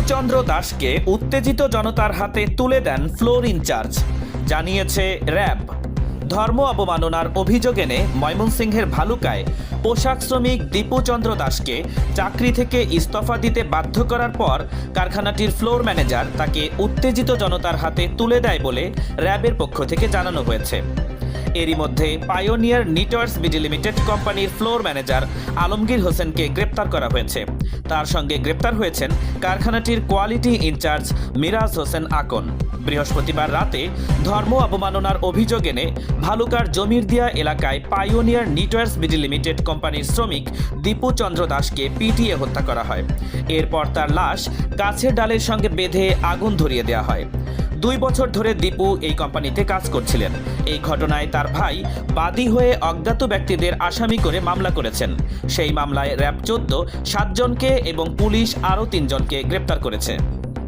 দীপুচন্দ্র দাসকে উত্তেজিত জনতার হাতে তুলে দেন ফ্লোর ইনচার্জ। জানিয়েছে র্যাব, ধর্ম অবমাননার অভিযোগ এনে ময়মনসিংহের ভালুকায় পোশাক শ্রমিক দীপুচন্দ্র দাসকে চাকরি থেকে ইস্তফা দিতে বাধ্য করার পর কারখানাটির ফ্লোর ম্যানেজার তাকে উত্তেজিত জনতার হাতে তুলে দেয় বলে র্যাবের পক্ষ থেকে জানানো হয়েছে। এরই মধ্যে পায়োনিয়ার নিটওয়ার্স বিডি লিমিটেড কোম্পানির ফ্লোর ম্যানেজার আলমগীর হোসেনকে গ্রেপ্তার করা হয়েছে। তার সঙ্গে গ্রেপ্তার হয়েছেন কারখানাটির কোয়ালিটি ইনচার্জ মিরাজ হোসেন আকন। বৃহস্পতিবার রাতে ধর্ম অবমাননার অভিযোগ এনে ভালুকার জমির জমিরদিয়া এলাকায় পাইওনিয়ার নিটওয়ার্স বিডি লিমিটেড কোম্পানির শ্রমিক দীপু চন্দ্র দাসকে পিটিয়ে হত্যা করা হয়। এরপর তার লাশ গাছের ডালের সঙ্গে বেঁধে আগুন ধরিয়ে দেওয়া হয়। দুই বছর ধরে দীপু এই কোম্পানিতে কাজ করছিলেন। এই ঘটনায় তার ভাই বাদী হয়ে অজ্ঞাত ব্যক্তিদের আসামি করে মামলা করেছেন। সেই মামলায় র্যাব চোদ্দ, সাতজনকে এবং পুলিশ আরও তিনজনকে গ্রেপ্তার করেছে।